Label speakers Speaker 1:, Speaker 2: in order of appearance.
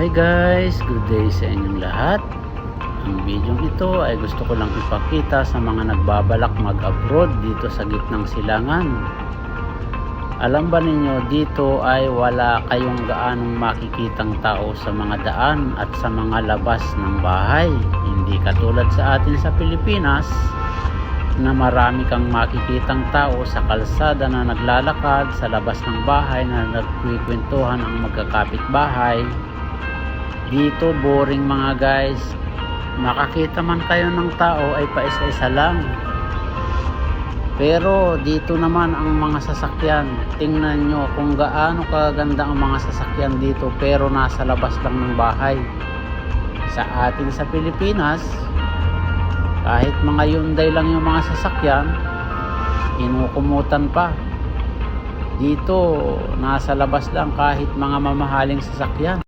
Speaker 1: Hi guys, good day sa inyong lahat. Ang video ito ay gusto ko lang ipakita sa mga nagbabalak mag-abroad dito sa gitnang silangan. Alam ba ninyo dito ay wala kayong gaanong makikitang tao sa mga daan at sa mga labas ng bahay. Hindi katulad sa atin sa Pilipinas na marami kang makikitang tao sa kalsada na naglalakad sa labas ng bahay na nagkikwentuhan ang magkakapit bahay dito boring mga guys. Makakita man kayo ng tao ay paisa-isa lang. Pero dito naman ang mga sasakyan. Tingnan nyo kung gaano kaganda ang mga sasakyan dito pero nasa labas lang ng bahay. Sa atin sa Pilipinas kahit mga Hyundai lang yung mga sasakyan inukumutan pa. Dito nasa labas lang kahit mga mamahaling sasakyan